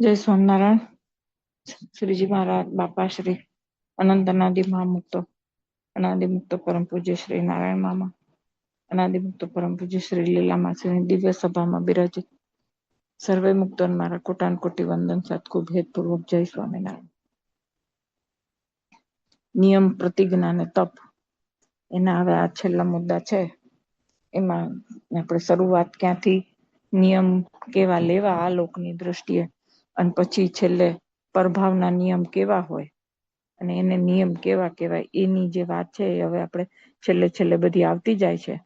જય સ્વામિનારાયણ શ્રીજી મહારાજ બાપા શ્રી અનંત અનાદિ મહામુક્તો અનાદિ મુક્ત પરમ પૂજ્ય શ્રી નારાયણ મામા અનાદિ મુક્ત પરમ પૂજ્ય શ્રી લીલા શ્રી દિવ્ય સભામાં બિરાજિત. સર્વે મુક્તો મારા કોટાન કોટી વંદન સત્કુ ભેદપૂર્વક જય સ્વામિનારાયણ. નિયમ પ્રતિજ્ઞા અને તપ, એના હવે આ છેલ્લા મુદ્દા છે. એમાં આપણે શરૂઆત ક્યાંથી નિયમ કેવા લેવા આ લોકની દ્રષ્ટિએ અને પછી છેલ્લે પ્રભાવના નિયમ કેવા હોય? અને એને નિયમ કેવા કહેવાય? એની જે વાત છે એ હવે આપણે છેલ્લે છેલ્લે બધી આવતી જાય છે.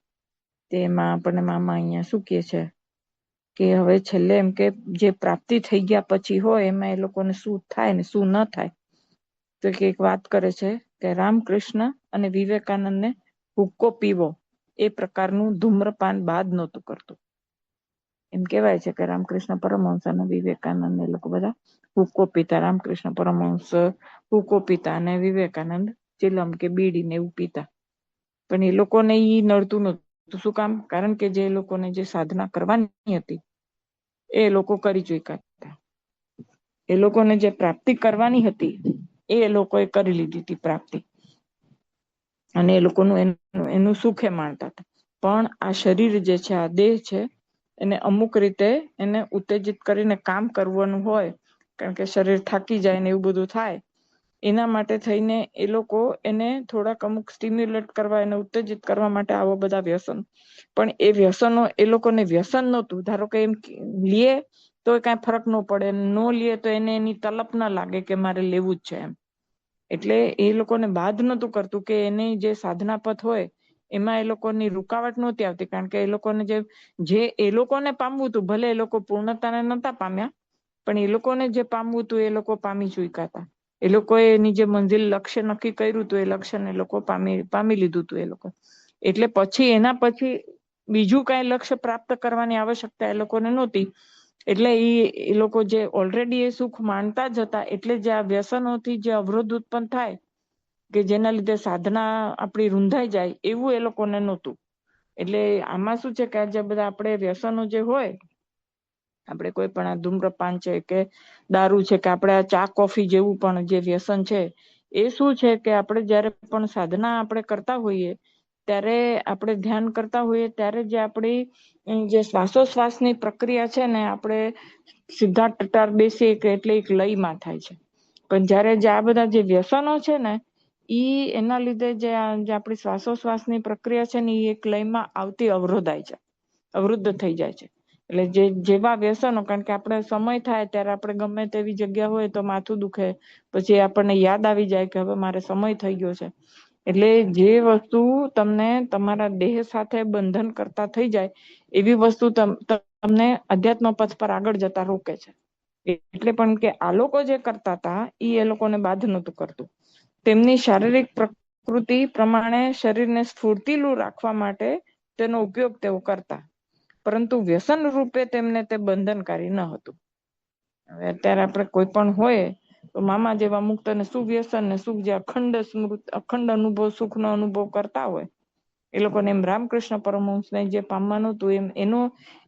તેમાં આપણને મામા અહીંયા શું કહે છે? કે હવે છેલ્લે એમ કે જે પ્રાપ્તિ થઈ ગયા પછી હોય એમાં એ લોકોને શું થાય ને શું ન થાય? તો કે એક વાત કરે છે કે રામકૃષ્ણ અને વિવેકાનંદને હુક્કો પીવો. એ પ્રકારનું ધૂમ્રપાન બાદ નહોતું કરતું. એમ કહેવાય છે કે રામકૃષ્ણ પરમહંસ અને વિવેકાનંદ એ લોકો બધા હુક્કો પીતા, રામકૃષ્ણ પરમહંસ હુક્કો પીતા અને વિવેકાનંદ ચિલમ કે બીડી ને એવું પીતા. પણ એ લોકોને ઈ નડતું નતું શું કામ? કારણ કે જે લોકોને જે સાધના કરવાની હતી, એ લોકો કરી ચૂક્યા હતા. એ લોકોને જે પ્રાપ્તિ કરવાની હતી, એ લોકોએ કરી લીધી હતી પ્રાપ્તિ. અને એ લોકોનું એનું સુખે માણતા હતા. પણ આ શરીર જે છે, આ દેહ છે એને અમુક રીતે એને ઉત્તેજિત કરીને કામ કરવાનું હોય, કારણ કે શરીર થાકી જાય ને એવું બધું થાય, એના માટે થઈને એ લોકો એને થોડાક અમુક સ્ટિમ્યુલેટ કરવા, એને ઉત્તેજિત કરવા માટે આવા બધા વ્યસન. પણ એ વ્યસનો, એ લોકોને વ્યસન નહોતું. ધારો કે એમ લે તો કાંઈ ફરક ન પડે. ન લે તો એને એની તલપ ના લાગે કે મારે લેવું જ છે એમ. એટલે એ લોકોને બાદ નહોતું કરતું કે એની જે સાધના પથ હોય એમાં એ લોકોની રૂકાવટ નહોતી આવતી, કારણ કે એ લોકોને જે જે એ લોકોને પામવું હતું, ભલે એ લોકો પૂર્ણતાને નહોતા પામ્યા, પણ એ લોકોને જે પામવું હતું એ લોકો પામી ચૂક્યા હતા. એ લોકોએ એની જે મંજિલ લક્ષ્ય નક્કી કર્યું હતું, એ લક્ષ્યને એ લોકો પામી પામી લીધું હતું એ લોકો. એટલે પછી એના પછી બીજું કાંઈ લક્ષ્ય પ્રાપ્ત કરવાની આવશ્યકતા એ લોકોને નહોતી. એટલે એ લોકો જે ઓલરેડી એ સુખ માણતા જ હતા, એટલે જે આ વ્યસનોથી જે અવરોધ ઉત્પન્ન થાય કે જેના લીધે સાધના આપણી રૂંધાઈ જાય એવું એ લોકોને નહોતું. એટલે આમાં શું છે કે જે બધા આપણે વ્યસનો જે હોય, આપણે કોઈ પણ આ ધૂમ્રપાન છે કે દારૂ છે કે આપણે આ ચા કોફી જેવું પણ જે વ્યસન છે, એ શું છે કે આપણે જ્યારે પણ સાધના આપણે કરતા હોઈએ, ત્યારે આપણે ધ્યાન કરતા હોઈએ, ત્યારે જે આપણી જે શ્વાસોશ્વાસની પ્રક્રિયા છે ને આપણે સીધા ટટાર બેસીએ કે એટલે એક લયમાં થાય છે. પણ જ્યારે જે આ બધા જે વ્યસનો છે ને ઈ એના લીધે જે આપણી શ્વાસોશ્વાસની પ્રક્રિયા છે ને એ એક લયમાં આવતી અવરોધાય છે. અવરુદ્ધ થઈ જાય છે. એટલે જે, જેવા વ્યસનો, કારણ કે આપણે સમય થાય ત્યારે આપણે ગમે તેવી જગ્યા હોય તો માથું દુખે, પછી આપણને યાદ આવી જાય કે હવે મારે સમય થઈ ગયો છે. એટલે જે વસ્તુ તમને તમારા દેહ સાથે બંધન કરતા થઈ જાય, એવી વસ્તુ તમને અધ્યાત્મ પથ પર આગળ જતા રોકે છે. એટલે પણ કે આ લોકો જે કરતા હતા એ એ લોકોને બાધ નતું કરતું. તેમની શારીરિક પ્રકૃતિ પ્રમાણે શરીરને સ્ફૂર્તિલું રાખવા માટે તેનો ઉપયોગ તેઓ કરતા. પરંતુ વ્યસન રૂપે તેમને તે બંધનકારી ન હતું. હવે અત્યારે આપણે કોઈ પણ હોય, તો મામા જેવા મુક્ત અને સુવ્યસન ને સુખ જે અખંડ સ્મૃત, અખંડ અનુભવ સુખ નો અનુભવ કરતા હોય એ લોકોને એમ રામકૃષ્ણ પરમહંસને જે પામવાનું હતું એમ એનો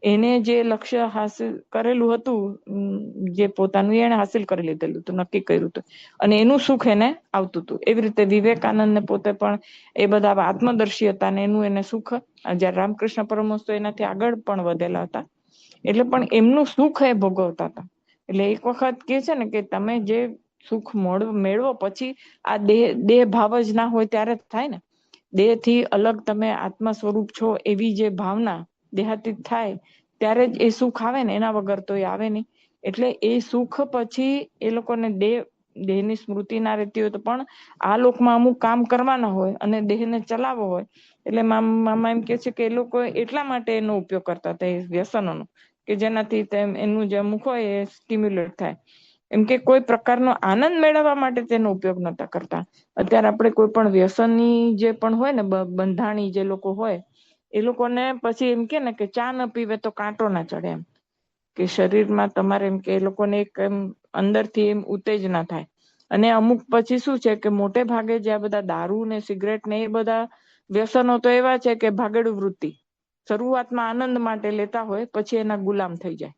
એને જે લક્ષ્ય હાસિલ કરેલું હતું જે પોતાનું એને હાસિલ કરી લીધેલું હતું નક્કી કર્યું હતું અને એનું સુખ એને આવતું હતું એવી રીતે વિવેકાનંદ ને પોતે પણ એ બધા આત્મદર્શી હતા ને એનું એને સુખ જયારે રામકૃષ્ણ પરમહંસ તો એનાથી આગળ પણ વધેલા હતા. એટલે પણ એમનું સુખ એ ભોગવતા હતા. એટલે એક વખત કે છે ને કે તમે જે સુખ મેળવો પછી આ દેહ દેહ ભાવ જ ના હોય ત્યારે થાય ને. દેહથી અલગ તમે આત્મા સ્વરૂપ છો એવી જે ભાવના દેહાતીત થાય, ત્યારે જ એ સુખ આવે ને, એના વગર તો એ આવે નહીં. એટલે એ સુખ પછી એ લોકોને દેહ, દેહની સ્મૃતિ ના રહેતી હોય તો પણ આ લોકમાં અમુક કામ કરવાના હોય અને દેહને ચલાવવો હોય. એટલે મામા એમ કે છે કે એ લોકો એટલા માટે એનો ઉપયોગ કરતા હતા એ વ્યસનોનો, કે જેનાથી એનું જે અમુક હોય એ સ્ટિમ્યુલેટ થાય. એમ કે કોઈ પ્રકારનો આનંદ મેળવવા માટે તેનો ઉપયોગ નતા કરતા. અત્યારે આપણે કોઈ પણ વ્યસનની જે પણ હોય ને બંધાણી જે લોકો હોય, એ લોકોને પછી એમ કે ને કે ચા ન પીવે તો કાંટો ના ચડે એમ. કે શરીરમાં તમારે એમ કે એ લોકોને એક એમ અંદરથી એમ ઉત્તેજના થાય. અને અમુક પછી શું છે કે મોટે ભાગે જે આ બધા દારૂ ને સિગરેટ ને એ બધા વ્યસનો તો એવા છે કે ભાગેડ વૃત્તિ. શરૂઆતમાં આનંદ માટે લેતા હોય, પછી એના ગુલામ થઈ જાય.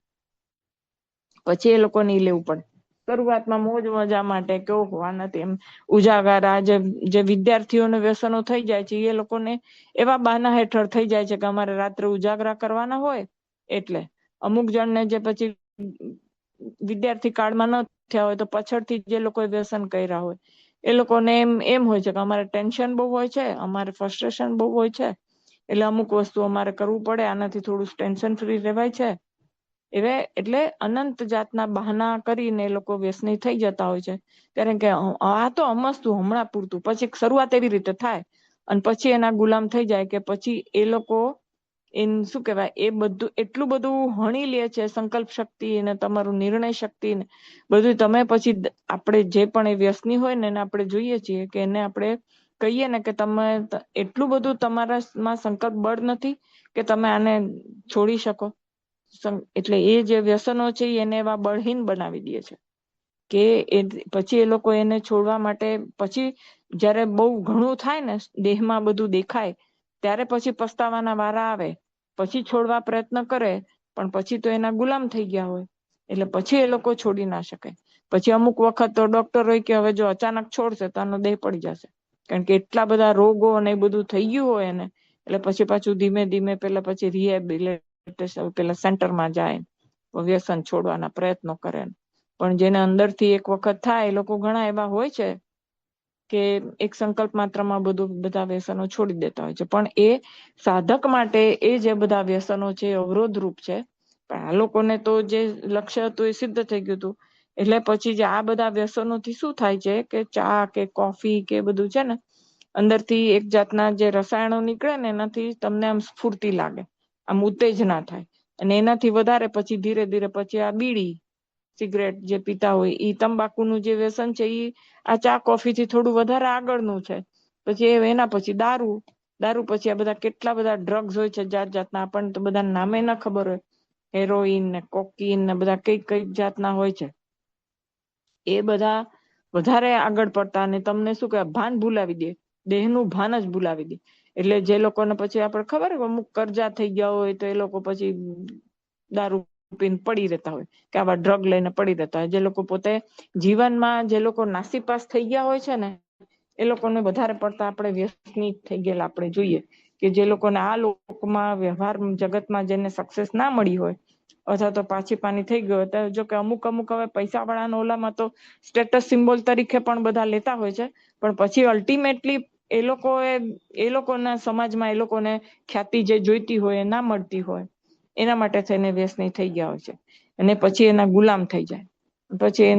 પછી એ લોકોને લેવું પડે. શરૂઆતમાં મોજ મજા માટે કે ઓહો નથી એમ. ઉજાગરા જે જે વિદ્યાર્થીઓને વ્યસનો થઈ જાય છે, એ લોકોને એવા બહાના હેઠળ થઈ જાય છે કે અમારે રાત્રે ઉજાગરા કરવાના હોય એટલે અમુક જણને જે પછી વિદ્યાર્થી કાળમાં ન થયા હોય તો પાછળથી જે લોકોએ વ્યસન કર્યા હોય, એ લોકોને એમ એમ હોય છે કે અમારે ટેન્શન બહુ હોય છે, અમારે ફ્રસ્ટ્રેશન બહુ હોય છે, એટલે અમુક વસ્તુ અમારે કરવું પડે, આનાથી થોડું ટેન્શન ફ્રી રહેવાય છે એવે એટલે અનંત જાતના બહાના કરીને એ લોકો વ્યસની થઈ જતા હોય છે. ત્યારે કે આ તો અમસ્તું હમણાં પૂરતું. પછી શરૂઆત એવી રીતે થાય. અને પછી એના ગુલામ થઈ જાય કે પછી એ લોકો એમ શું કહેવાય, એ બધું, એટલું બધું હણી લે છે સંકલ્પ શક્તિ ને તમારું નિર્ણય શક્તિ ને બધું તમે પછી આપણે જે પણ એ વ્યસની હોય ને એને આપણે જોઈએ છીએ કે એને આપણે કહીએ ને કે તમે એટલું બધું તમારામાં સંકલ્પ બળ નથી કે તમે આને છોડી શકો. એટલે એ જે વ્યસનો છે એને એવા બળહીન બનાવી દે છે. કે એ પછી એ લોકો એને છોડવા માટે પછી જ્યારે બહુ ઘણું થાય ને દેહમાં બધું દેખાય, ત્યારે પછી પસ્તાવાના વારા આવે. પછી છોડવા પ્રયત્ન કરે, પણ પછી તો એના ગુલામ થઈ ગયા હોય. એટલે પછી એ લોકો છોડી ના શકે. પછી અમુક વખત તો ડોક્ટર હોય કે હવે જો અચાનક છોડશે તો આનો દેહ પડી જશે. કારણ કે એટલા બધા રોગો અને એ બધું થઈ ગયું હોય ને એટલે પછી પાછું ધીમે ધીમે પેલા પછી રિહેબિલિટેશન પેલા સેન્ટરમાં જાય વ્યસન છોડવાના પ્રયત્નો કરે. પણ જેને અંદરથી એક વખત થાય, એ લોકો ઘણા એવા હોય છે કે એક સંકલ્પ માત્રમાં બધું બધા વ્યસનો છોડી દેતા હોય છે. પણ એ સાધક માટે એ જે બધા વ્યસનો છે અવરોધ રૂપ છે. પણ આ લોકોને તો જે લક્ષ્ય હતું એ સિદ્ધ થઈ ગયું હતું. એટલે પછી જે આ બધા વ્યસનોથી શું થાય છે કે ચા કે કોફી કે બધું છે ને, અંદરથી એક જાતના જે રસાયણો નીકળે ને એનાથી તમને આમ સ્ફૂર્તિ લાગે. આમ ઉત્તેજના થાય. અને એનાથી વધારે પછી ધીરે ધીરે પછી આ બીડી સિગરેટ જે પીતા હોય એ તંબાકુનું જે વ્યસન છે એ આ ચા કોફી થી થોડું વધારે આગળનું છે. પછી એના પછી દારૂ દારૂ પછી આ બધા કેટલા બધા ડ્રગ્સ હોય છે જાત જાતના, આપણને તો બધા નામે ના ખબર હોય. હેરોઈન ને કોકીન ને બધા કઈ કંઈક જાતના હોય છે. એ બધા વધારે આગળ પડતા અને તમને શું કે ભાન ભૂલાવી દે, દેહનું ભાન જ ભૂલાવી દે. એટલે જે લોકોને પછી આપણે ખબર અમુક કરજા થઈ ગયા હોય તો એ લોકો પછી દારૂ પીને પડી રહેતા હોય કે આવા ડ્રગ લઈને પડી રહેતા હોય. જે લોકો પોતે જીવનમાં જે લોકો નાસીપાસ થઈ ગયા હોય છે ને, એ લોકોને વધારે પડતા આપણે વ્યસની થઈ ગયેલા આપણે જોઈએ કે જે લોકોને આ લોકમાં વ્યવહાર જગતમાં જેને સક્સેસ ના મળી હોય અથવા તો પાછી પાની થઈ ગયો તો જો કે અમુક અમુક હવે પૈસા વાળાના ઓલામાં તો સ્ટેટસ સિમ્બોલ તરીકે પણ બધા લેતા હોય છે. પણ પછી અલ્ટિમેટલી એ લોકોએ, એ લોકોના સમાજમાં એ લોકોને ખ્યાતિ જે જોઈતી હોય ના મળતી હોય, એના માટે થઈને વ્યસની થઈ ગયા હોય છે. અને પછી એના ગુલામ થઈ જાય. પછી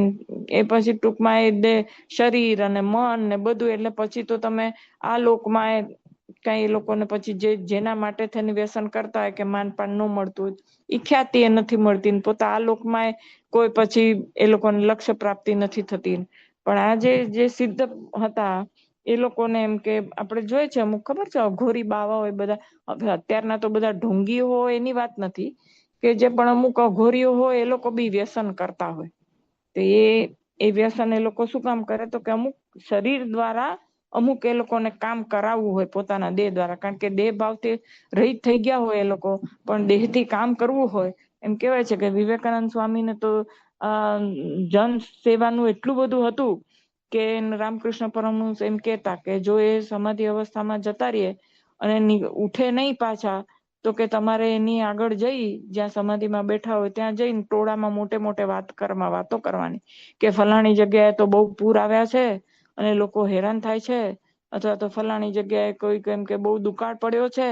એ પછી ટૂંકમાં એ શરીર અને મન ને બધું, એટલે પછી તો તમે આ લોકમાં કઈ એ લોકોને પછી જે, જેના માટે થઈને વ્યસન કરતા હોય કે માનપાન ન મળતું હોય એ ખ્યાતિ એ નથી મળતી. પોતા આ લોકમાં કોઈ પછી એ લોકોને લક્ષ્ય પ્રાપ્તિ નથી થતી. પણ આ જે જે સિદ્ધ હતા એ લોકોને એમ કે આપણે જોઈએ છે અમુક ખબર છે અઘોરી બાવા હોય બધા અત્યારના તો બધા ઢોંગી હોય એની વાત નથી, કે જે પણ અમુક અઘોરીઓ હોય એ લોકો બી વ્યસન કરતા હોય. તો એ એ વ્યસન એ લોકો શું કામ કરે તો કે અમુક શરીર દ્વારા અમુક એ લોકોને કામ કરાવવું હોય પોતાના દેહ દ્વારા, કારણ કે દેહ ભાવથી રહિત થઈ ગયા હોય એ લોકો, પણ દેહથી કામ કરવું હોય, એમ કેવાય છે કે વિવેકાનંદ સ્વામીને તો જન સેવાનું એટલું બધું હતું કે રામકૃષ્ણ પરમહંસ એમ કેતા કે જો એ સમાધિ અવસ્થામાં જતા રહીએ અને ઉઠે નહીં પાછા, તો કે તમારે એની આગળ જઈ, જ્યાં સમાધિમાં બેઠા હોય ત્યાં જઈને ટોળામાં મોટે મોટે વાત કરવા વાતો કરવાની. કે ફલાણી જગ્યાએ તો બહુ પૂર આવ્યા છે અને લોકો હેરાન થાય છે, અથવા તો ફલાણી જગ્યાએ કોઈ એમ કે બહુ દુકાળ પડ્યો છે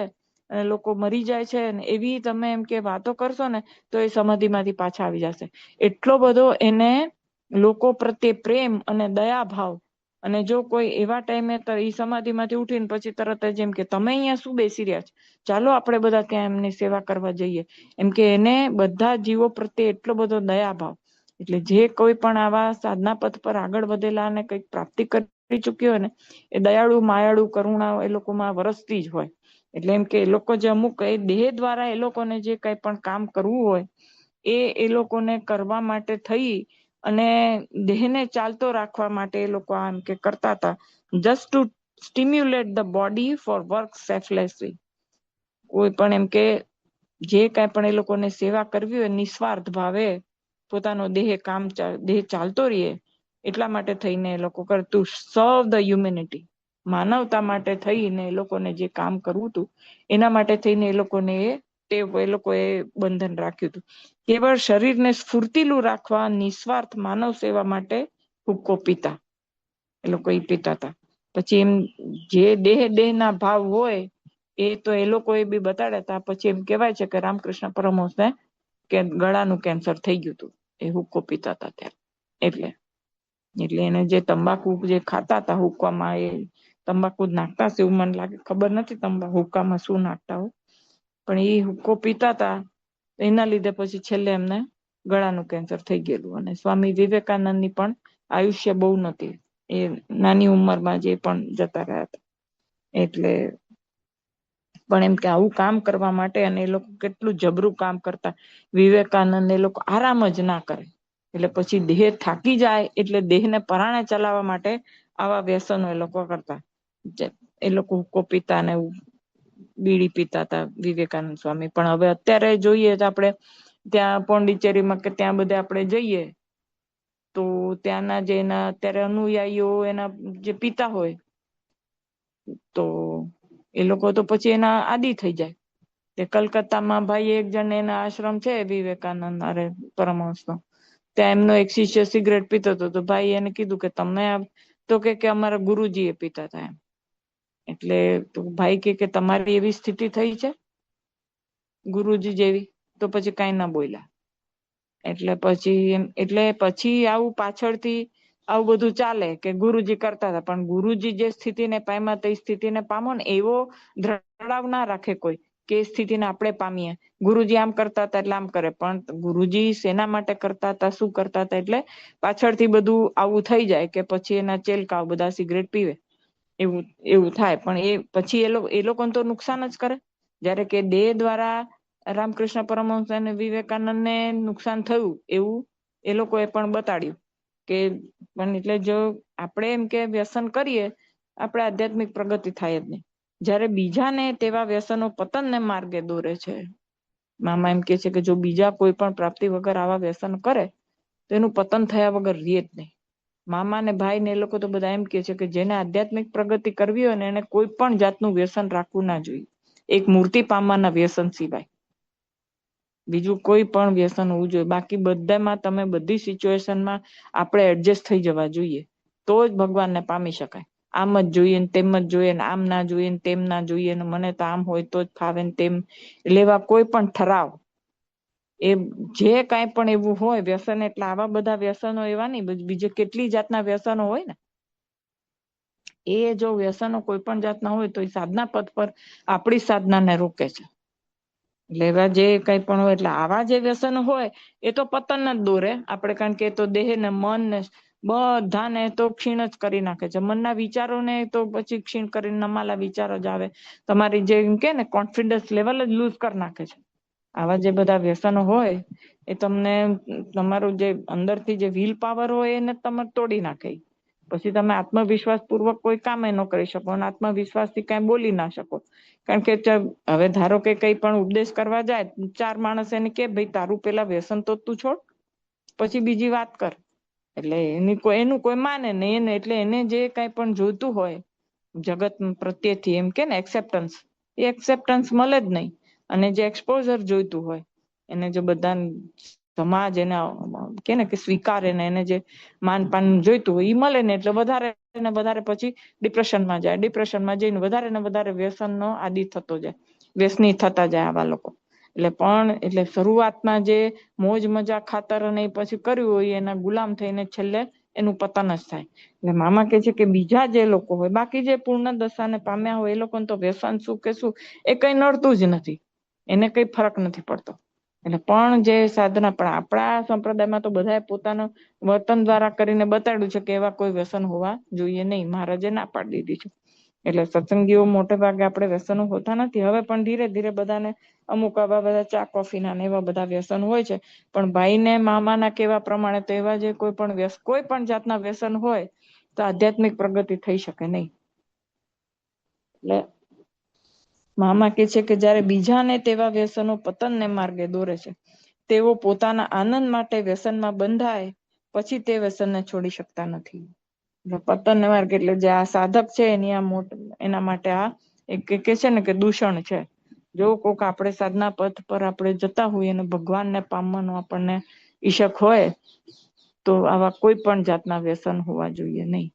અને લોકો મરી જાય છે એવી તમે એમ કે વાતો કરશો ને, તો એ સમાધિમાંથી પાછા આવી જશે. એટલો બધો એને લોકો પ્રત્યે પ્રેમ અને દયા ભાવ અને જો કોઈ એવા ટાઈમે તો એ સમાધિમાંથી ઉઠીને પછી તરત જેમ કે, તમે અહીંયા શું બેસી રહ્યા છો? ચાલો આપણે બધા ત્યાં એમની સેવા કરવા જઈએ. એમ કે એને બધા જીવો પ્રત્યે એટલો બધો દયાભાવ. એટલે જે કોઈ પણ આવા સાધના પથ પર આગળ વધેલા અને કંઈક પ્રાપ્તિ કરી ચુક્યો હોય ને, એ દયાળુ, માયાળુ કરુણા એ લોકોમાં વરસતી જ હોય. એટલે એમ કે એ લોકો જે અમુક એ દેહ દ્વારા એ લોકોને જે કઈ પણ કામ કરવું હોય, એ એ લોકોને કરવા માટે થઈ અને દેહને ચાલતો રાખવા માટે એ લોકો આમ કે કરતા હતા. Just to stimulate the body for work selflessly કોઈ પણ એમ કે જે કઈ પણ એ લોકોને સેવા કરવી હોય, નિસ્વાર્થ ભાવે, પોતાનો દેહ કામ દેહ ચાલતો રહીએ, એટલા માટે થઈને એ લોકો કરતું સર્વ ધ હ્યુમેનિટી માનવતા માટે થઈને એ લોકોને જે કામ કરવું હતું, એના માટે થઈને એ લોકોને એ તે એ લોકોએ બંધન રાખ્યું હતું. કેવળ શરીરને સ્ફૂર્તિલું રાખવા, નિસ્વાર્થ માનવ સેવા માટે હુક્કો પીતા. એ લોકો એ પીતા હતા. પછી એમ જે દેહ દેહના ભાવ હોય, એ તો એ લોકો એ બી બતાડ્યા હતા. પછી એમ કેવાય છે કે રામકૃષ્ણ પરમહંસને કે ગળાનું કેન્સર થઈ ગયું હતું. એ હુક્કો પીતા હતા ત્યારે. એટલે એટલે એને જે તંબાકુ જે ખાતા હતા હુક્કામાં, એ તંબાકુ નાખતા હશે એવું મને લાગે. ખબર નથી તંબા હુક્કામાં શું નાખતા હોય. પણ એ હુક્કો પીતા હતા એના લીધે પછી છેલ્લે એમને ગળાનું કેન્સર થઈ ગયેલું અને સ્વામી વિવેકાનંદની પણ આયુષ્ય બહુ નથી એ નાની ઉંમરમાં જે પણ જતા રહ્યા હતા. એટલે પણ એમ કે આવું કામ કરવા માટે અને એ લોકો કેટલું જબરું કામ કરતા. વિવેકાનંદ એ લોકો આરામ જ ના કરે. એટલે પછી દેહ થાકી જાય એટલે દેહને પરાણે ચલાવવા માટે આવા વ્યસનો એ લોકો કરતા. એ લોકો હુક્કો પીતા ને બીડી પીતા હતા વિવેકાનંદ સ્વામી. પણ હવે અત્યારે જોઈએ તો આપણે ત્યાં પોંડિચેરીમાં કે ત્યાં બધે આપણે જઈએ, તો ત્યાંના જે એના અત્યારે અનુયાયીઓ એના જે પિતા હોય, તો એ લોકો તો પછી એના આદિ થઈ જાય. તે કલકત્તામાં ભાઈ એક જણ એના આશ્રમ છે વિવેકાનંદ અરે પરમહંસનો. ત્યાં એમનો એક શિષ્ય સિગરેટ પીતો હતો, તો ભાઈ એને કીધું કે તમે તો કે કે અમારા ગુરુજી એ પિતા હતા એમ. એટલે ભાઈ કે કે તમારી એવી સ્થિતિ થઈ છે? ગુરુજી જેવી? તો પછી કઈ ના બોલ્યા. એટલે પછી એટલે પછી આવું પાછળથી આવું બધું ચાલે કે ગુરુજી કરતા હતા. પણ ગુરુજી જે સ્થિતિને પામ્યા તે સ્થિતિને પામો ને એવો દ્રઢાવ ના રાખે કોઈ કે સ્થિતિને આપણે પામીએ. ગુરુજી આમ કરતા હતા એટલે આમ કરે. પણ ગુરુજી શેના માટે કરતા હતા, શું કરતા હતા એટલે પાછળથી બધું આવું થઈ જાય કે પછી એના ચેલકાવ બધા સિગરેટ પીવે. એવું એવું થાય. પણ એ, પછી એ લોકોને તો નુકસાન જ કરે. જયારે કે દેહ દ્વારા રામકૃષ્ણ પરમહંસ અને વિવેકાનંદ ને નુકસાન થયું એવું એ લોકોએ પણ બતાડ્યું. કે, પણ એટલે જો આપણે એમ કે વ્યસન કરીએ, આપણે આધ્યાત્મિક પ્રગતિ થાય જ નહીં. જયારે બીજાને તેવા વ્યસનો પતનને માર્ગે દોરે છે. મામા એમ કે છે કે જો બીજા કોઈ પણ પ્રાપ્તિ વગર આવા વ્યસન કરે, તો એનું પતન થયા વગર રીએ જ નહીં. મામા ને ભાઈ ને એ લોકો તો બધા એમ કે છે કે જેને આધ્યાત્મિક પ્રગતિ કરવી હોય ને એને કોઈ પણ જાતનું વ્યસન રાખવું ના જોઈએ. એક મૂર્તિ પામવાના વ્યસન સિવાય. બીજું કોઈ પણ વ્યસન હોવું જોઈએ. બાકી બધામાં તમે બધી સિચ્યુએશનમાં આપણે એડજસ્ટ થઈ જવા જોઈએ. તો જ ભગવાનને પામી શકાય. આમ જ જોઈએ ને તેમ જ જોઈએ ને આમ ના જોઈએ ને તેમ ના જોઈએ ને મને તો આમ હોય તો જ ફાવે ને તેમ. લેવા કોઈ પણ ઠરાવ એ જે કઈ પણ એવું હોય, વ્યસન એટલે આવા બધા વ્યસનો એવા નહીં, બીજે કેટલી જાતના વ્યસનો હોય ને? એ જો વ્યસનો કોઈ પણ જાતના હોય તો એ સાધના પદ પર આપણી સાધના ને રોકે છે. એટલે એવા જે કઈ પણ હોય, એટલે આવા જે વ્યસન હોય, એ તો પતન જ દોરે. આપણે કારણ કે તો દેહ ને મન ને બધાને તો ક્ષીણ જ કરી નાખે છે. મનના વિચારોને તો પછી ક્ષીણ કરીને નમાલા વિચારો જ આવે. તમારી જે કે ને કોન્ફિડન્સ લેવલ જ લુઝ કરી નાખે છે. આવા જે બધા વ્યસનો હોય, એ તમને તમારું જે અંદરથી જે વ્હીલ પાવર હોય એને તમે તોડી નાખે. પછી તમે આત્મવિશ્વાસ પૂર્વક કોઈ કામ ન કરી શકો અને આત્મવિશ્વાસથી કઈ બોલી ના શકો. કારણ કે હવે ધારો કે કઈ પણ ઉપદેશ કરવા જાય, ચાર માણસ એને કે ભાઈ તારું પેલા વ્યસન તો તું છોડ, પછી બીજી વાત કર. એટલે એની કોઈ, એનું કોઈ માને નહીં, એને, એટલે એને જે કઈ પણ જોઈતું હોય, જગત પ્રત્યેથી એમ કે ને એક્સેપ્ટન્સ એ એક્સેપ્ટન્સ મળે જ નહીં. અને જે એક્સપોઝર જોઈતું હોય, એને જો બધા સમાજ એને કેને કે સ્વીકારે ને એને જે માનપાન જોઈતું હોય એ મળે ને એટલે વધારે ને વધારે પછી ડિપ્રેશનમાં જાય. ડિપ્રેશનમાં જઈને વધારે ને વધારે વ્યસનનો આદિ થતો જાય. વ્યસની થતા જાય આવા લોકો. એટલે પણ, એટલે શરૂઆતમાં જે મોજ મજા ખાતર અને એ પછી કર્યું હોય, એના ગુલામ થઈને છેલ્લે એનું પતન જ થાય. એટલે મામા કે છે કે બીજા જે લોકો હોય, બાકી જે પૂર્ણ દશાને પામ્યા હોય, એ લોકોને તો વ્યસન શું કે શું, એ કઈ નડતું જ નથી. એને કઈ ફરક નથી પડતો. એટલે પણ જે સાધના, પણ આપણા સંપ્રદાયમાં તો બધાએ પોતાનું વર્તન દ્વારા કરીને બતાડ્યું છે કે એવા કોઈ વ્યસન હોવા જોઈએ નહીં. મહારાજે ના પાડી દીધી છે. એટલે સત્સંગીઓ મોટે ભાગે આપણે વ્યસનો હોતા નથી. હવે પણ ધીરે ધીરે બધાને અમુક આવા બધા ચા, કોફી ના એવા બધા વ્યસન હોય છે. પણ ભાઈ ને મામાના કેવા પ્રમાણે તો એવા જે કોઈ પણ વ્યસ, કોઈ પણ જાતના વ્યસન હોય તો આધ્યાત્મિક પ્રગતિ થઈ શકે નહીં. એટલે મામા કે છે કે જ્યારે બીજાને તેવા વ્યસનો પતનને માર્ગે દોરે છે, તેઓ પોતાના આનંદ માટે વ્યસનમાં બંધાય, પછી તે વ્યસનને છોડી શકતા નથી. પતન માર્ગ એટલે જે આ સાધક છે, એની આ મોટ, એના માટે આ એક કે છે ને કે દૂષણ છે. જો કોક આપણે સાધના પથ પર આપણે જતા હોઈએ અને ભગવાનને પામવાનું આપણને ઈશક હોય, તો આવા કોઈ પણ જાતના વ્યસન હોવા જોઈએ નહીં.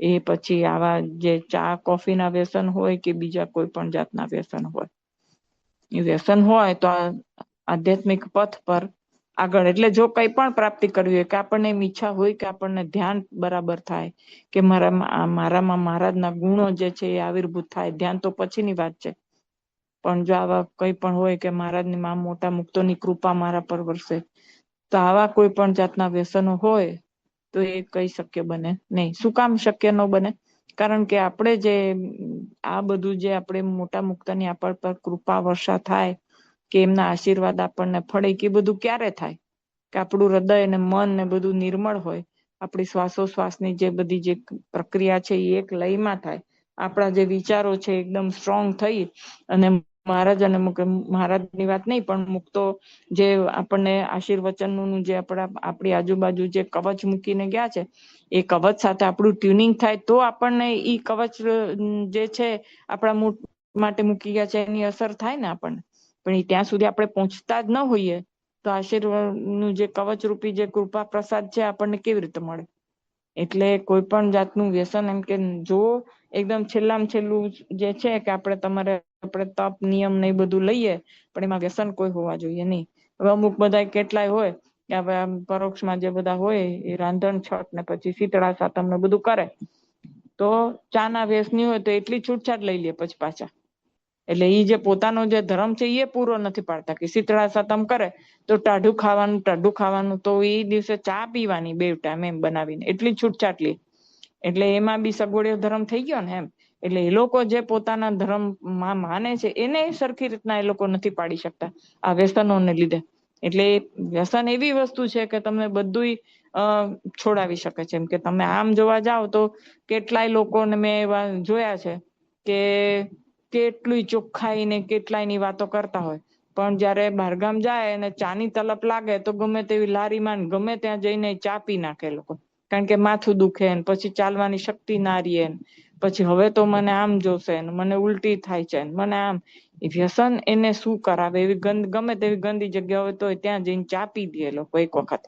એ પછી આવા જે ચા કોફી ના વ્યસન હોય કે બીજા કોઈ પણ જાતના વ્યસન હોય. એ વ્યસન હોય તો આધ્યાત્મિક પથ પર આગળ, એટલે જો કંઈ પણ પ્રાપ્તિ કરવી હોય, કે આપણને એમ ઈચ્છા હોય કે આપણને ધ્યાન બરાબર થાય, કે મારામાં મારામાં મહારાજના ગુણો જે છે એ આવિર્ભૂત થાય, ધ્યાન તો પછીની વાત છે. પણ જો આવા કંઈ પણ હોય કે મહારાજની મા મોટા મુક્તોની કૃપા મારા પર વરસે, તો આવા કોઈ પણ જાતના વ્યસનો હોય તો એ કઈ શક્ય બને નહીં. શું કામ શક્ય ન બને? કારણ કે આપણે જે, આ બધું જે આપણે મોટા મુક્તની આપણ પર કૃપા, વર્ષા થાય, કે એમના આશીર્વાદ આપણને ફળે, કે બધું ક્યારે થાય? કે આપણું હૃદય અને મન ને બધું નિર્મળ હોય, આપણી શ્વાસોશ્વાસની જે બધી જે પ્રક્રિયા છે એ એક લયમાં થાય. આપણા જે વિચારો છે એકદમ સ્ટ્રોંગ થઈ અને મહારાજ અને મહારાજની વાત નહીં, પણ મુક્તો જે આપણને આશીર્વચનનું જે આપણા, આપણી આજુબાજુ જે કવચ મૂકીને ગયા છે, એ કવચ સાથે આપણું ટ્યુનિંગ થાય તો આપણને ઈ કવચ જે છે, આપણા માટે મૂકી ગયા છે, એની અસર થાય ને આપણને. પણ ત્યાં સુધી આપણે પહોંચતા જ ન હોઈએ, તો આશીર્વાદનું જે કવચ રૂપી જે કૃપા પ્રસાદ છે, આપણને કેવી રીતે મળે? એટલે કોઈ પણ જાતનું વ્યસન એમ કે જો એકદમ છેલ્લામાં છેલ્લું જે છે કે આપણે તમારે આપણે તપ, નિયમ ને એ બધું લઈએ, પણ એમાં વ્યસન કોઈ હોવા જોઈએ નહીં. હવે અમુક બધા કેટલાય હોય કે હવે આમ પરોક્ષમાં જે બધા હોય એ રાંધણ છઠ ને પછી શીતળા સાતમ ને બધું કરે, તો ચા ના વ્યસની હોય તો એટલી છૂટછાટ લઈ લે પછી પાછા. એટલે એ જે પોતાનો જે ધર્મ છે એ પૂરો નથી પાડતા કે શીતળા સાતમ કરે તો ટાઢું ખાવાનું ટાઢું ખાવાનું તો એ દિવસે ચા પીવાની બે ટાઈમ એમ બનાવીને. એટલી છૂટછાટ લે. એટલે એમાં બી સગવડિયો ધર્મ થઈ ગયો ને એમ. એટલે એ લોકો જે પોતાના ધર્મમાં માને છે, એને સરખી રીતના એ લોકો નથી પાડી શકતા આ વ્યસનોને લીધે. એટલે વ્યસન એવી વસ્તુ છે કે તમને બધું છોડાવી શકે છે. એમ કે તમે આમ જોવા જાઓ તો કેટલાય લોકોને મેં એવા જોયા છે કે કેટલી ચોખ્ખાઈ ને કેટલાયની વાતો કરતા હોય. પણ જયારે બહારગામ જાય અને ચાની તલપ લાગે તો ગમે તેવી લારીમાં ગમે ત્યાં જઈને ચા પી નાખે લોકો. કારણ કે માથું દુખે ને પછી ચાલવાની શક્તિ ના રહીએ પછી હવે તો મને આમ જોશે ને મને ઉલટી થાય છે મને આમ. વ્યસન એને શું કરાવે? એવી ગંદ, ગમે તેવી ગંદી જગ્યા હોય તો ત્યાં જઈને ચાપી દે લોકો એક વખત.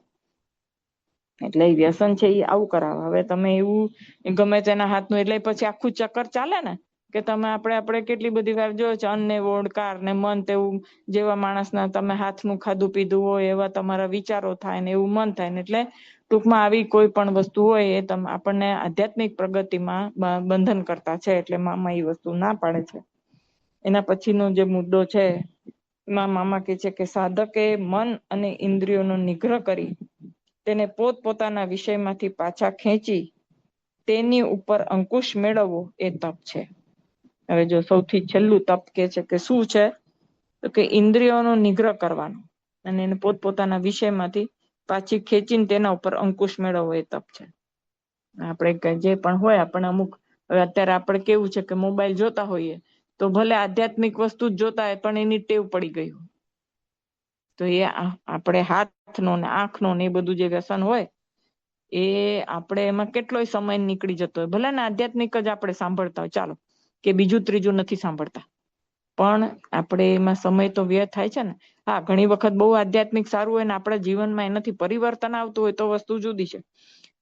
એટલે વ્યસન છે એ આવું કરાવે. હવે તમે એવું ગમે તેના હાથનું એટલે પછી આખું ચક્કર ચાલે ને કે તમે આપણે આપણે કેટલી બધી વાર જોયો છે, અન્ન ઓડકાર ને મન તેવું જેવા માણસના તમે હાથનું ખાધું પીધું હોય એવા તમારા વિચારો થાય ને એવું મન થાય ને એટલે ટૂંકમાં આવી કોઈ પણ વસ્તુ હોય એ તમે, આપણને આધ્યાત્મિક પ્રગતિમાં બંધન કરતા છે એટલે મામા એ વસ્તુ ના પાડે છે. એના પછીનો જે મુદ્દો છે, એમાં મામા કે છે કે સાધકે મન અને ઇન્દ્રિયોનો નિગ્રહ કરી તેને પોત પોતાના વિષયમાંથી પાછા ખેંચી તેની ઉપર અંકુશ મેળવવો એ તપ છે. હવે જો સૌથી છેલ્લું તપ કે છે કે શું છે? તો કે ઇન્દ્રિયોનો નિગ્રહ કરવાનો અને એને પોતપોતાના વિષયમાંથી પાછી ખેંચીને તેના ઉપર અંકુશ મેળવવો એ તપ છે. આપણે જે પણ હોય આપણે અમુક અત્યારે આપણે કેવું છે કે મોબાઈલ જોતા હોઈએ, તો ભલે આધ્યાત્મિક વસ્તુ જ જોતા હોય, પણ એની ટેવ પડી ગઈ તો એ આપણે હાથનો ને આંખનો ને એ બધું જે વ્યસન હોય, એ આપણે એમાં કેટલોય સમય નીકળી જતો હોય. ભલે ને આધ્યાત્મિક જ આપણે સાંભળતા હોય, ચાલો, કે બીજું ત્રીજું નથી સાંભળતા. પણ આપણે એમાં સમય તો વ્યય થાય છે ને હા, ઘણી વખત બહુ આધ્યાત્મિક સારું હોય ને આપણા જીવનમાં એનાથી પરિવર્તન આવતું હોય તો વસ્તુ જુદી છે.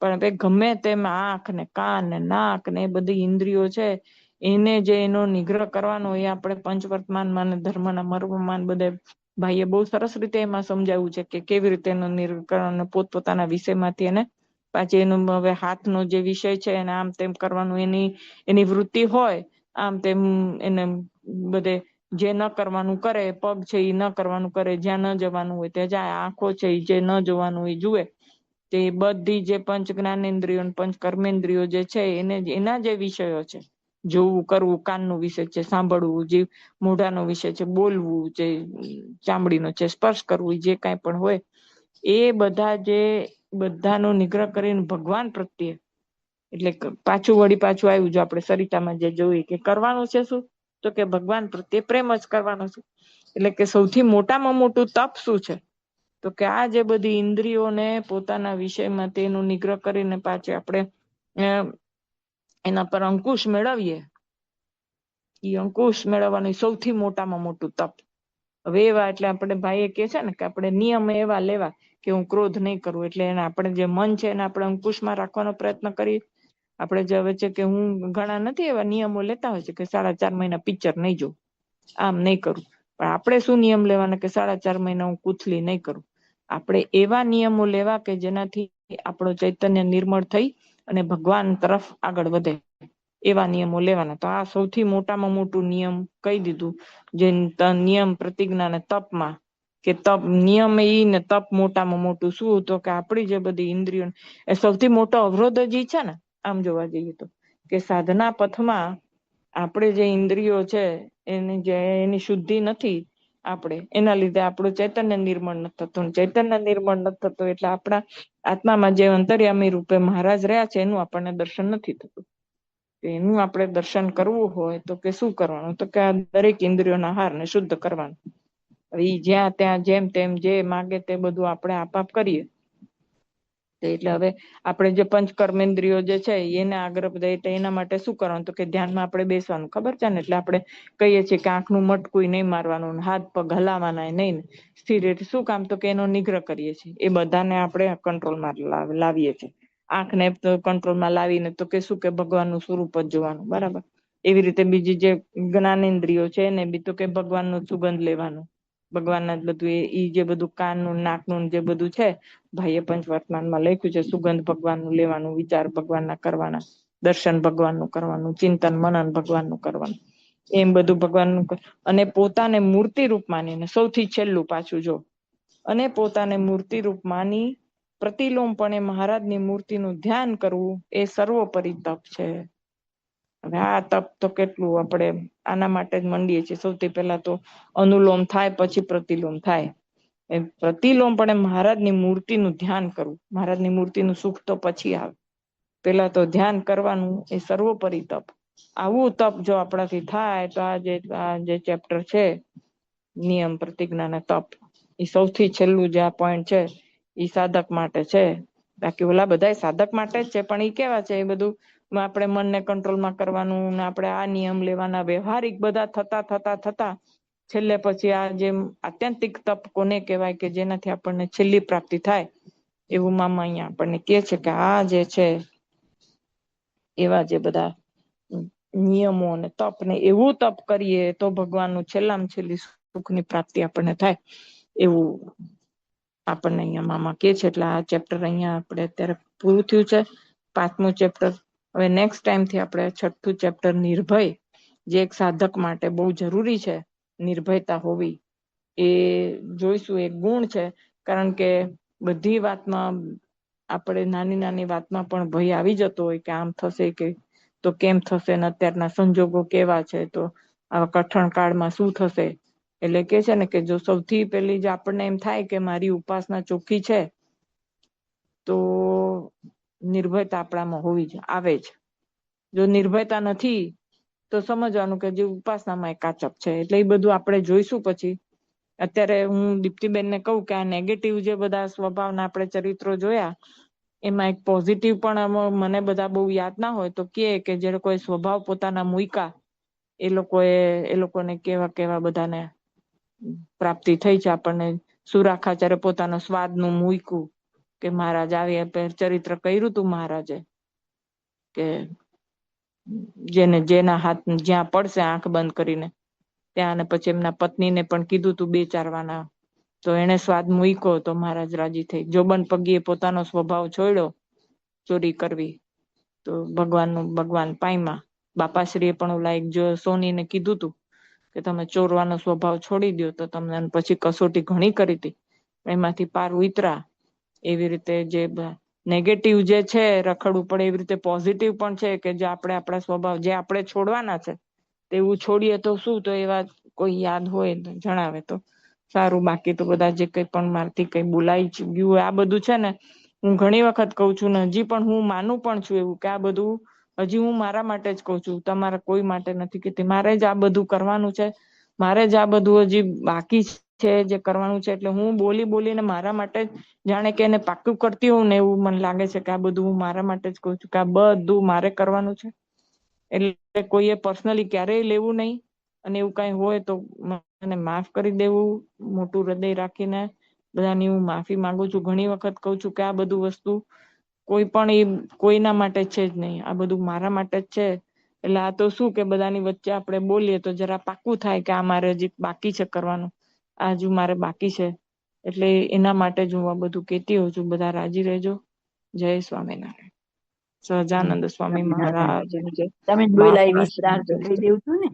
પણ ગમે તેમ આંખ ને કાન ને નાક ને એ બધી ઇન્દ્રિયો છે, એને જે એનો નિગ્રહ કરવાનો એ આપણે પંચવર્તમાનમાં ને ધર્મના મર્મમાન બધે ભાઈએ બહુ સરસ રીતે એમાં સમજાવ્યું છે કે કેવી રીતે એનો નિર્કરણ પોતપોતાના વિષયમાંથી એને પાછી એનું હવે હાથનો જે વિષય છે એને આમ તેમ કરવાનું, એની એની વૃત્તિ હોય, આમ તેમ એને બધે જે ન કરવાનું કરે, પગ છે એ ન કરવાનું કરે, જ્યાં ન જવાનું હોય ત્યાં જાય, આંખો છે એ જે ન જોવાનું હોય જુએ. તે બધી જે પંચ જ્ઞાનેન્દ્રિયો પંચ કર્મેન્દ્રિયો જે છે એને એના જે વિષયો છે, જોવું, કરવું, કાનનો વિષય છે, સાંભળવું, જે મોઢાનો વિષય છે, બોલવું, જે ચામડીનો છે, સ્પર્શ કરવું, જે કાંઈ પણ હોય, એ બધા જે બધાનો નિગ્રહ કરીને ભગવાન પ્રત્યે, એટલે પાછું વળી પાછું આવ્યું જો આપણે સરિતામાં જે જોઈએ કે કરવાનું છે શું? તો કે, ભગવાન પ્રત્યે પ્રેમ જ કરવાનો છે. એટલે કે સૌથી મોટામાં મોટું તપ શું છે? તો કે આ જે બધી ઇન્દ્રિયોને પોતાના વિષયમાં તેનું નિગ્રહ કરીને પાછી આપણે એના પર અંકુશ મેળવીએ. એ અંકુશ મેળવવાની સૌથી મોટામાં મોટું તપ. હવે એવા એટલે આપણે ભાઈ કે છે ને કે આપણે નિયમ એવા લેવા કે હું ક્રોધ નહીં કરું. એટલે એને આપણે જે મન છે એને આપણે અંકુશમાં રાખવાનો પ્રયત્ન કરીએ. આપણે જે છે કે હું ઘણા નથી એવા નિયમો લેતા હોય છે કે સાડા ચાર મહિના પિક્ચર નહીં જોઉં. આમ નહીં કરું. પણ આપણે શું નિયમ લેવાના કે સાડા ચાર મહિના હું કૂથલી નહીં કરું? આપણે એવા નિયમો લેવા કે જેનાથી આપણો ચૈતન્ય નિર્મળ થઈ અને ભગવાન તરફ આગળ વધે. એવા નિયમો લેવાના. તો આ સૌથી મોટામાં મોટું નિયમ કહી દીધું. જે નિયમ પ્રતિજ્ઞા ને તપમાં કે તપ નિયમ ઈ ને તપ મોટામાં મોટું શું? તો કે આપણી જે બધી ઇન્દ્રિયો એ સૌથી મોટો અવરોધ જ છે ને. આમ જોવા જઈએ તો, કે સાધના પથમાં આપણે જે ઇન્દ્રિયો છે, એની જે, એની શુદ્ધિ નથી આપણે, એના લીધે આપણું ચૈતન્ય નિર્માણ નથી થતું. ચૈતન્ય નિર્માણ નથી થતું એટલે આપણા આત્મામાં જે અંતર્યામી રૂપે મહારાજ રહ્યા છે, એનું આપણને દર્શન નથી થતું. એનું આપણે દર્શન કરવું હોય તો કે શું કરવાનું? તો કે આ દરેક ઇન્દ્રિયોના હારને શુદ્ધ કરવાનું. એ જ્યાં, ત્યાં, જેમ, તેમ, જે માગે તે બધું આપણે આપાપ કરીએ. એટલે હવે આપણે જે પંચકર્મેન્દ્રિયો જે છે, એને આગળ બધા એના માટે શું કરવાનું? તો કે ધ્યાનમાં આપણે બેસવાનું, ખબર છે ને? એટલે આપણે કહીએ છીએ કે આંખનું મટકું નહીં મારવાનું હાથ પગ હલાવાના નહીં સ્થિર એટલે શું કામ? તો કે એનો નિગ્રહ કરીએ છીએ. એ બધાને આપણે કંટ્રોલમાં લાવીએ છીએ. આંખને કંટ્રોલમાં લાવીને તો કે શું કે ભગવાનનું સ્વરૂપ જ જોવાનું, બરાબર? એવી રીતે બીજી જે જ્ઞાનેન્દ્રિયો છે એને બી તો કે ભગવાનનો સુગંધ લેવાનું. ભગવાનના બધું એ જે બધું કાનનું, નાકનું જે બધું છે, ભાઈએ પંચવર્તમાનમાં લખ્યું છે, સુગંધ ભગવાનનું લેવાનું, વિચાર ભગવાનના કરવાના, દર્શન ભગવાનનું કરવાનું, ચિંતન, મનન ભગવાનનું કરવાનું. એમ બધું ભગવાનનું અને પોતાને મૂર્તિ રૂપ માનીને, સૌથી છેલ્લું પાછું જો. અને પોતાને મૂર્તિ રૂપ માની, પ્રતિલોમપણે મહારાજની મૂર્તિનું ધ્યાન કરવું એ સર્વોપરી તપ છે. હવે આ તપ તો કેટલું આપણે આના માટે જ મંડીએ છીએ. સૌથી પહેલા તો અનુલોમ થાય, પછી પ્રતિલોમ થાય. એ પ્રતિલોમ પણ મહારાજની મૂર્તિનું ધ્યાન કરવું. મહારાજની મૂર્તિનું સુખ તો પછી આવે. પેલા તો ધ્યાન કરવાનું એ સર્વોપરી તપ. આવું તપ જો આપણાથી થાય, તો આ જે આ જે ચેપ્ટર છે, નિયમ પ્રતિજ્ઞા ને તપ, એ સૌથી છેલ્લું જે આ પોઈન્ટ છે, એ સાધક માટે છે. બાકી ઓલા બધા સાધક માટે જ છે, પણ એ કેવા છે? એ બધું આપણે મનને કંટ્રોલમાં કરવાનું આપણે આ નિયમ લેવાના, વ્યવહારિક બધા થતા થતા થતા, છેલ્લે પછી આ જે આત્યંતિક તપ કોને કહેવાય કે જેનાથી આપણને છેલ્લી પ્રાપ્તિ થાય, એવું મામા અહીંયા આપણને કહે છે કે આ જે છે, એવા જે બધા નિયમો અને તપ ને એવું તપ કરીએ તો ભગવાનનું છેલ્લામાં છેલ્લી સુખની પ્રાપ્તિ આપણને થાય, એવું આપણને અહીંયા મામા કે છે. એટલે આ ચેપ્ટર અહીંયા આપણે અત્યારે પૂરું થયું છે. પાંચમું ચેપ્ટર હવે નેક્સ્ટ ટાઈમથી આપણે છઠ્ઠું ચેપ્ટર નિર્ભય, જે એક સાધક માટે બહુ જરૂરી છે, નિર્ભયતા હોવી, એ જોઈશું એક ગુણ છે. કારણ કે બધી વાતમાં આપણે નાની નાની વાતમાં પણ ભય આવી જતો હોય કે આમ થશે કે તો કેમ થશે ને અત્યારના સંજોગો કેવા છે, તો આવા કઠણ કાળમાં શું થશે? એટલે કે છે ને કે જો સૌથી પહેલી જે આપણને એમ થાય કે મારી ઉપાસના ચોખ્ખી છે, તો નિર્ભયતા આપણામાં હોવી જ આવે જ. જો નિર્ભયતા નથી, તો સમજવાનું કે જે ઉપાસનામાં કાચપ છે. એટલે એ બધું આપણે જોઈશું પછી. અત્યારે હું દીપ્તિબેન ને કહું કે આ નેગેટિવ જે બધા સ્વભાવના આપણે ચરિત્રો જોયા, એમાં એક પોઝિટિવ પણ મને બધા બહુ યાદ ના હોય તો કે કે જે કોઈ સ્વભાવ પોતાના મૂક્યા, એ લોકોએ, એ લોકોને કેવા કેવા બધાને પ્રાપ્તિ થઈ છે. આપણને સુરાખાચાર્ય પોતાનો સ્વાદનું મૂક્યું કે મહારાજ આવી ચરિત્ર કર્યું તું મહારાજે, કે જેને, જેના હાથ જ્યાં પડશે આંખ બંધ કરીને, ત્યાં અને પછી એમના પત્નીને પણ કીધું તું બે ચારવાના તો એને સ્વાદ મૂક્યો તો મહારાજ રાજી થઈ. જોબન પગીએ પોતાનો સ્વભાવ છોડ્યો, ચોરી કરવી. તો ભગવાનનું, ભગવાન પાયમાં. બાપાશ્રીએ પણ ઓલા એક જો સોનીને કીધું તું કે તમે ચોરવાનો સ્વભાવ છોડી દો તો તમને પછી કસોટી ઘણી કરી હતી એમાંથી પાર ઉતરા. એવી રીતે જે નેગેટિવ જે છે, રખડવું પડે એવી રીતે પોઝિટિવ પણ છે કે જે આપણે આપણા સ્વભાવ, જે આપણે છોડવાના છે, તેવું છોડીએ તો શું? તો એવા કોઈ યાદ હોય જણાવે તો. સારું, બાકી તો બધા જે કંઈ પણ મારથી કંઈ બોલાઈ ગયું, આ બધું છે ને, હું ઘણી વખત કહું છું ને, હજી પણ હું માનું પણ છું એવું કે આ બધું, હજી હું મારા માટે જ કહું છું. તમારા કોઈ માટે નથી કે મારે જ આ બધું કરવાનું છે. મારે જ આ બધું હજી બાકી છે જે કરવાનું છે એટલે હું બોલી બોલીને મારા માટે જ જાણે કે એને પાક્કું કરતી હોઉં ને એવું મને લાગે છે કે આ બધું હું મારા માટે જ કહું છું કે આ બધું મારે કરવાનું છે. એટલે કોઈએ પર્સનલી ક્યારેય લેવું નહીં અને એવું કઈ હોય તો મને માફ કરી દેવું, મોટું હૃદય રાખીને બધાની હું માફી માંગુ છું. ઘણી વખત કહું છું કે આ બધું વસ્તુ કોઈ પણ એ કોઈના માટે છે જ નહીં. આ બધું મારા માટે જ છે. એટલે આ તો શું કે બધાની વચ્ચે આપણે બોલીએ તો જરા પાક્કું થાય કે આ મારે હજી બાકી છે કરવાનું. આ હજુ મારે બાકી છે. એટલે એના માટે જ હું આ બધું કેતી હોઉં છું. બધા રાજી રહેજો. જય સ્વામિનારાયણ. સહજાનંદ સ્વામી મહારાજ તમે વિસ્તાર લઈ દેવ છું ને?